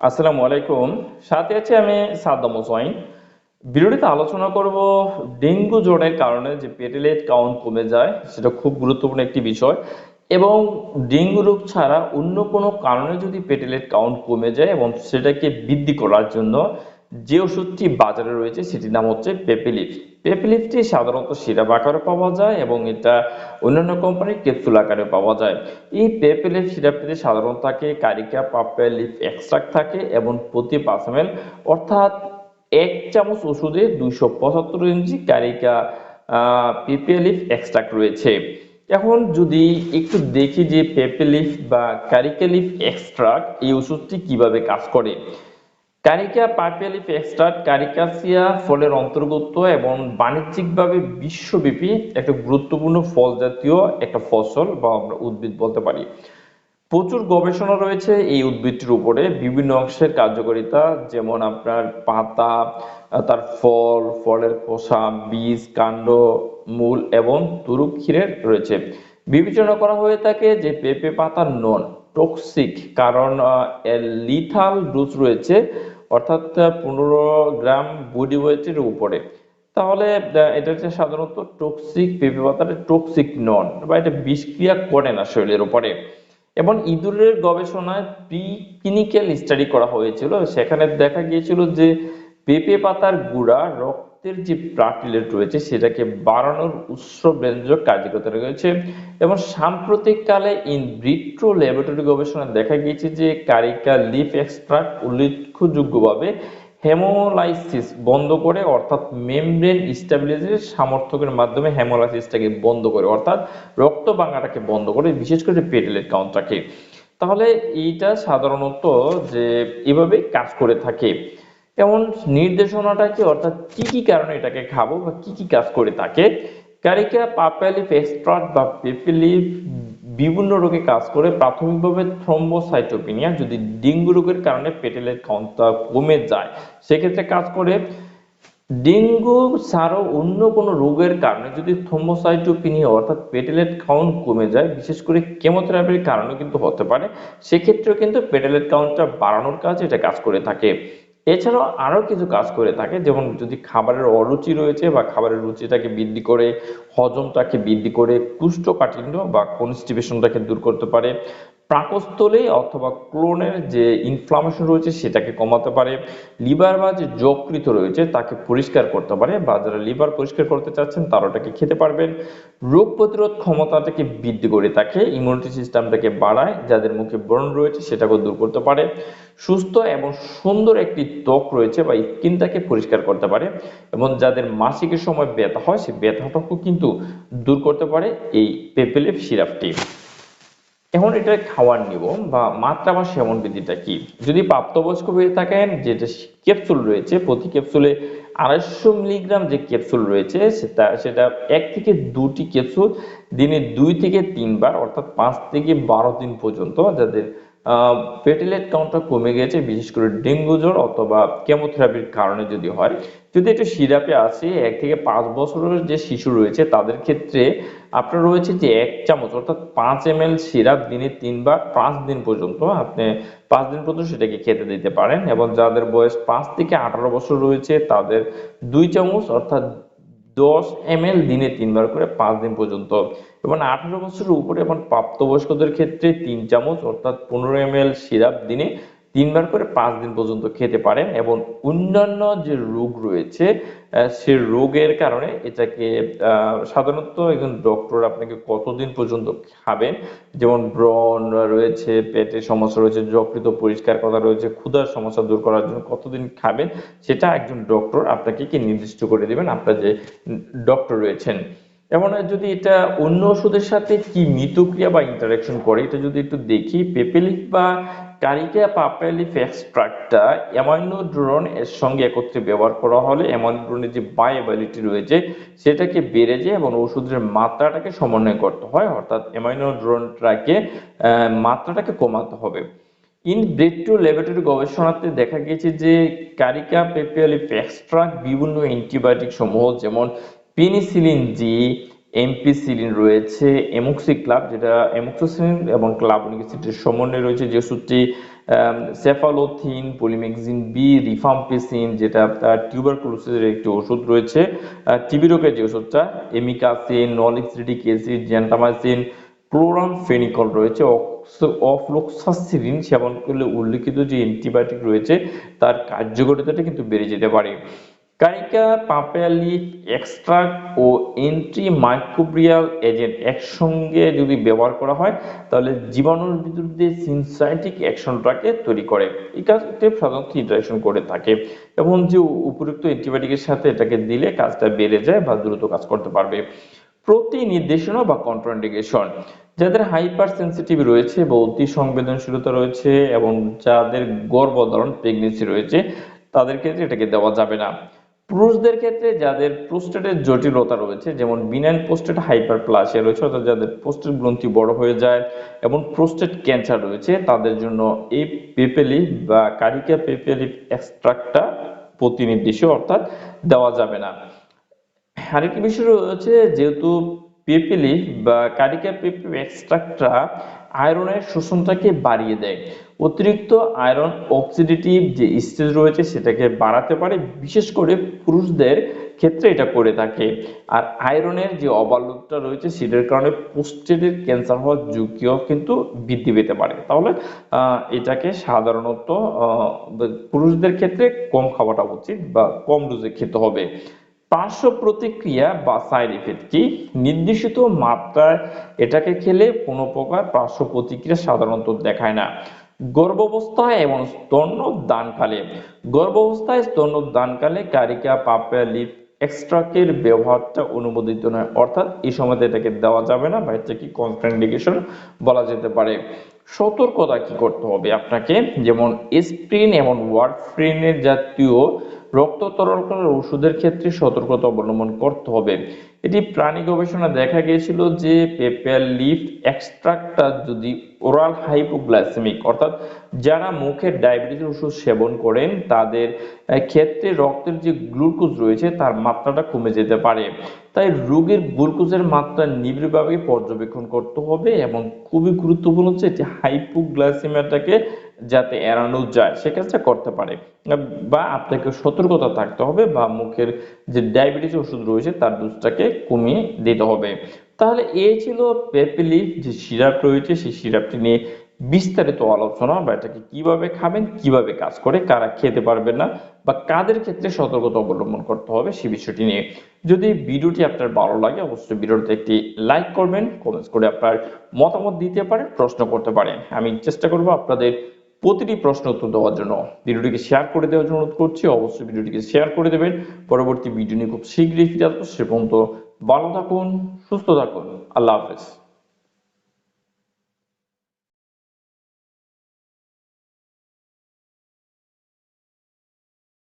আসসালামু আলাইকুম। সাথে আছি আমি সাদ্দাম হোসাইন ভিডিওটিতে আলোচনা করব ডেঙ্গু জ্বরের কারণে যে পেটেলেট কাউন্ট কমে যায়, সেটা খুব গুরুত্বপূর্ণ একটি বিষয়। এবং ডেঙ্গু রোগ ছাড়া অন্য কোনো কারণে যদি পেটেলেট কাউন্ট কমে যায় এবং সেটাকে বৃদ্ধি করার জন্য যে ওষুধটি বাজারে রয়েছে সেটির নাম হচ্ছে পেপিলিফ পেপিলিফটি সাধারণত সিরাপ আকারে পাওয়া যায় এবং এটা অন্যান্য কোম্পানির ক্যাপসুল আকারে পাওয়া যায়। এই পেপিলিফ সিরাপটিতে সাধারণত থাকে, কারিকা পাপেলিফ এক্সট্রাক্ট থাকে এবং প্রতি পাঁচ এম অর্থাৎ এক চামচ ওষুধে দুইশো পঁচাত্তর ইঞ্চি কারিকা পিপিএলিফ এক্সট্রাক্ট রয়েছে। এখন যদি একটু দেখি যে পেপেলিফ বা কারিকালিফ এক্সট্রাক্ট এই ওষুধটি কীভাবে কাজ করে। কারিকা পাপিয়ালিফ এক্সট্রাক্ট কারিকাসিয়া ফলের অন্তর্গত এবং বাণিজ্যিকভাবে বিশ্বব্যাপী একটা গুরুত্বপূর্ণ ফল জাতীয় একটা ফসল বা আমরা উদ্ভিদ বলতে পারি। প্রচুর গবেষণা রয়েছে এই উদ্ভিদটির উপরে, বিভিন্ন অংশের কার্যকারিতা, যেমন আপনার পাতা, তার ফল, ফলের খোসা, বীজ, কাণ্ড, মূল এবং তুরুপ ক্ষীরের রয়েছে। বিবেচনা করা হয়ে থাকে যে পেঁপে পাতা নন টক্সিক কারণ এর লিথাল ডোজ রয়েছে অর্থাৎ পনেরো গ্রাম বডি ওয়েটের উপরে। তাহলে এটা হচ্ছে সাধারণত টক্সিক পেঁপে পাতার টক্সিক নন বা এটা বিষক্রিয়া করে না শরীরের উপরে। এবং ইঁদুরের গবেষণায় প্রি ক্লিনিক্যাল স্টাডি করা হয়েছিল। সেখানে দেখা গিয়েছিল যে পেঁপে পাতার গুঁড়া রক্তের যে প্লাটিলেট রয়েছে সেটাকে বাড়ানোর উৎস ব্যঞ্জক কার্যকতা রয়েছে। এবং সাম্প্রতিককালে ইন ব্রিট্রো ল্যাবরেটরি গবেষণায় দেখা গিয়েছে যে কারিকা লিফ এক্সট্রাক্ট উল্লেখযোগ্যভাবে হেমোলাইসিস বন্ধ করে, অর্থাৎ মেমব্রেন স্টেবিলাইজের সামর্থকের মাধ্যমে হেমোলাইসিসটাকে বন্ধ করে, অর্থাৎ রক্ত ভাঙাটাকে বন্ধ করে, বিশেষ করে পেটেলের কাউন্টটাকে তাহলে এইটা সাধারণত যে এভাবে কাজ করে থাকে। এমন নির্দেশনাটা কি অর্থাৎ কি কি কারণে এটাকে খাব বা কি কি কাজ করে থাকে কারিকা পাপালিফ এক্সট্রাট বা পেপিলিফ বিভিন্ন রোগে কাজ করে। প্রাথমিকভাবে থ্রম্বোসাইটোপিনিয়া যদি ডেঙ্গু রোগের কারণে পেটেলের কাউন্টটা কমে যায়, সেক্ষেত্রে কাজ করে। ডেঙ্গু ছাড়াও অন্য কোনো রোগের কারণে যদি থ্রম্বোসাইটোপিনিয়া অর্থাৎ পেটেলেট কাউন্ট কমে যায়, বিশেষ করে কেমোথেরাপির কারণে কিন্তু হতে পারে, সেক্ষেত্রেও কিন্তু পেটেলেট কাউন্টটা বাড়ানোর কাজ এটা কাজ করে থাকে। এছাড়াও আরও কিছু কাজ করে থাকে, যেমন যদি খাবারের অরুচি রয়েছে বা খাবারের রুচিটাকে বৃদ্ধি করে, হজমটাকে বৃদ্ধি করে, কুষ্ঠকাঠিন্য বা কনস্টিপেশনটাকে দূর করতে পারে পাকস্থলী অথবা ক্লোনের যে ইনফ্লামেশন রয়েছে সেটাকে কমাতে পারে, লিভার বা যে যকৃত রয়েছে তাকে পরিষ্কার করতে পারে বা যারা লিভার পরিষ্কার করতে চাচ্ছেন তারা ওটাকে খেতে পারবেন। রোগ প্রতিরোধ ক্ষমতাটাকে বৃদ্ধি করে থাকে ইমিউনিটি সিস্টেমটাকে বাড়ায়, যাদের মুখে ব্রণ রয়েছে সেটাকে দূর করতে পারে। সুস্থ এবং সুন্দর একটি ত্বক রয়েছে বা স্কিনটাকে পরিষ্কার করতে পারে এবং যাদের মাসিকের সময় ব্যথা হয়, সেই ব্যথাটাকেও কিন্তু দূর করতে পারে এই পেপেলেপ সিরাপটি। এখন এটা খাওয়ার নিব বা মাত্রা বা সেবন বিধিটা কি? যদি প্রাপ্তবয়স্ক হয়ে থাকেন, যেটা ক্যাপসুল রয়েছে, প্রতি ক্যাপসুলে আড়াইশো মিলিগ্রাম যে ক্যাপসুল রয়েছে, সেটা সেটা এক থেকে দুটি ক্যাপসুল দিনে দুই থেকে তিনবার, অর্থাৎ পাঁচ থেকে বারো দিন পর্যন্ত যাদের পেটিলেট কাউন্টটা কমে গেছে, বিশেষ করে ডেঙ্গু জ্বর অথবা কেমোথেরাপির কারণে যদি হয় যদি একটু সিরাপে আছে, এক থেকে পাঁচ বছরের যে শিশু রয়েছে, তাদের ক্ষেত্রে আপনার রয়েছে যে এক চামচ, অর্থাৎ পাঁচ এম এল সিরাপ দিনে তিনবার, পাঁচ দিন পর্যন্ত আপনি পাঁচ দিন পর্যন্ত সেটাকে খেতে দিতে পারেন এবং যাদের বয়স পাঁচ থেকে আঠারো বছর রয়েছে, তাদের দুই চামচ, অর্থাৎ দশ এম দিনে তিনবার করে পাঁচ দিন পর্যন্ত এবং আঠারো বছরের উপরে এবং প্রাপ্তবয়স্কদের ক্ষেত্রে তিন চামচ, অর্থাৎ পনেরো এম সিরাপ দিনে তিনবার করে পাঁচ দিন পর্যন্ত খেতে পারেন এবং অন্যান্য যে রোগ রয়েছে সে রোগের কারণে এটাকে সাধারণত একজন ডক্টর আপনাকে কতদিন পর্যন্ত খাবেন? যেমন ব্রণ রয়েছে, পেটের সমস্যা রয়েছে যকৃত পরিষ্কার করা রয়েছে, ক্ষুধার সমস্যা দূর করার জন্য কতদিন খাবেন? সেটা একজন ডক্টর আপনাকে কি নির্দিষ্ট করে দিবেন? আপনার যে ডক্টর রয়েছেন। এমন যদি এটা অন্য ওষুধের সাথে কি মিতক্রিয়া বা ইন্টারাকশন করে, এটা যদি একটু দেখি, পেপেলিক বা কারিকা পাপেলিফ এক্সট্রাক্টটা অ্যামাইনোড্রোন এর সঙ্গে একত্রে ব্যবহার করা হলে অ্যামাইনোড্রোনের যে বায়োবিলিটি রয়েছে, সেটাকে বেড়ে যায় এবং ওষুধের মাত্রাটাকে সমন্বয় করতে হয়, অর্থাৎ অ্যামাইনো অ্যামাইনোড্রোনটাকে মাত্রাটাকে কমাতে হবে। ইন ব্রেডটু ল্যাবরেটরি গবেষণাতে দেখা গেছে যে কারিকা পেপিয়ালিফ এক্সট্রাক্ট বিভিন্ন অ্যান্টিবায়োটিক সমূহ, যেমন পেনিসিলিন জি এমপিসিলিন রয়েছে এমক্সি ক্লাব যেটা এমক্সিসিলিন এবং ক্লাবনিক অ্যাসিডের সমন্বয়ে রয়েছে, যে ওষুধটি সেফালোথিন পলিমেক্সিন বি রিফাম্পিসিন যেটা টিউবারকুলোসিসের একটি ওষুধ রয়েছে। টিবি রোগের যে ওষুধটা amikacin nalidixic acid gentamicin chloramphenicol রয়েছে অফ্লোক্সাসিলিন সেবন করলে উল্লিখিত যে অ্যান্টিবায়োটিক রয়েছে, তার কার্যকারিতাটা কিন্তু বেড়ে যেতে পারে। কারিকা পাপেয়ালিক এক্সট্রাক্ট ও এন্টি মাইক্রোবিয়াল এজেন্ট একসঙ্গে যদি ব্যবহার করা হয়, তাহলে জীবাণুর বিরুদ্ধে সিনসাইটিক অ্যাকশনটাকে তৈরি করে। এই কাজটি সাধারণত ইন্টারেকশন করে থাকে। এবং যে উপযুক্ত অ্যান্টিবায়োটিকের সাথে এটাকে দিলে কাজটা বেড়ে যায় বা দ্রুত কাজ করতে পারবে। প্রতি নির্দেশনা বা কন্ট্রাইন্ডিকেশন যাদের হাইপার সেন্সিটিভ রয়েছে বা অতি সংবেদনশীলতা রয়েছে এবং যাদের গর্ভধারণ প্রেগনেন্সি রয়েছে, তাদের ক্ষেত্রে এটাকে দেওয়া যাবে না। পুরুষদের ক্ষেত্রে যাদের প্রোস্টেটের জটিলতা রয়েছে, যেমন বিনাইন প্রোস্টেট হাইপার প্লাসিয়া রয়েছে, অর্থাৎ যাদের প্রোস্টেট গ্রন্থি বড় হয়ে যায় এবং প্রোস্টেট ক্যান্সার রয়েছে, তাদের জন্য এই পেপেলি বা কারিকা পেপেলি এক্সট্রাক্টটা প্রতিনির্দেশ অর্থাৎ দেওয়া যাবে না। আরেকটি বিষয় রয়েছে, যেহেতু পেপেলি বা কারিকা পেপে এক্সট্রাক্টটা আয়রনের শোষণটাকে বাড়িয়ে দেয়। অতিরিক্ত আয়রন অক্সিডেটিভ যে স্টেজ রয়েছে সেটাকে বাড়াতে পারে, বিশেষ করে পুরুষদের ক্ষেত্রে এটা করে থাকে। আর আয়রনের যে ওভারলোডটা রয়েছে সেটার কারণে পোস্টেটের ক্যান্সার হওয়ার ঝুঁকিও কিন্তু বৃদ্ধি পেতে পারে। তাহলে এটাকে সাধারণত পুরুষদের ক্ষেত্রে কম খাওয়াটা উচিত বা কম ডোজে খেতে হবে। পার্শ্ব প্রতিক্রিয়া বা সাইড ইফেক্ট কি? নির্দিষ্ট মাত্রায় এটাকে খেলে কোনো প্রকার পার্শ্ব প্রতিক্রিয়া সাধারণত দেখায় না। গর্ভাবস্থায় এবং স্তন্যদানকালে। গর্ভাবস্থায় স্তন্যদানকালে কারিকা পাপা লিপ এক্সট্রাকের ব্যবহারটা অনুমোদিত নয়। অর্থাৎ এই সময়তে এটাকে দেওয়া যাবে না বা এটা কি কন্ট্রাইন্ডিকেশন বলা যেতে পারে। সতর্কতা কি করতে হবে আপনাকে? যেমন এসপ্রিন এবং ওয়ার্ডফ্রিনের জাতীয় রক্ত তরল করার ওষুধের ক্ষেত্রে সতর্কতা অবলম্বন করতে হবে। এটি প্রাণী গবেষণা দেখা গিয়েছিল যে পেপার লিফ এক্সট্রাক্টটা যদি ওরাল হাইপোগ্লাইসেমিক অর্থাৎ যারা মুখের ডায়াবেটিস ওষুধ সেবন করেন, তাদের ক্ষেত্রে রক্তের যে গ্লুকোজ রয়েছে, তার মাত্রাটা কমে যেতে পারে। তাই রোগের গ্লুকোজের মাত্রা নিবিড়ভাবে পর্যবেক্ষণ করতে হবে এবং খুবই গুরুত্বপূর্ণ হচ্ছে এটি হাইপোগ্লাইসেমিয়াটাকে যাতে এড়ানো যায়, সে কাজটা করতে পারে। বা আপনাকে সতর্কতা থাকতে হবে বা মুখের যে ডায়াবেটিস ওষুধ রয়েছে তার ডোজটাকে কমিয়ে দিতে হবে। তাহলে এই ছিল পেপিলিফ যে সিরাপ রয়েছে, সেই সিরাপটি নিয়ে বিস্তারিত আলোচনা বা এটাকে কীভাবে খাবেন, কীভাবে কাজ করে, কারা খেতে পারবেন না বা কাদের ক্ষেত্রে সতর্কতা অবলম্বন করতে হবে সেই বিষয়টি নিয়ে। যদি ভিডিওটি আপনার ভালো লাগে, অবশ্যই ভিডিওতে একটি লাইক করবেন কমেন্টস করে আপনার মতামত দিতে পারেন, প্রশ্ন করতে পারেন। আমি চেষ্টা করব আপনাদের প্রতিটি প্রশ্ন উত্তর দেওয়ার জন্য। ভিডিওটিকে শেয়ার করে দেওয়ার জন্য অনুরোধ করছি, অবশ্যই ভিডিওটিকে শেয়ার করে দেবেন। পরবর্তী ভিডিও নিয়ে খুব শীঘ্রই ফিরে আসব। সে পর্যন্ত ভালো থাকুন, সুস্থ থাকুন। আল্লাহ হাফেজ।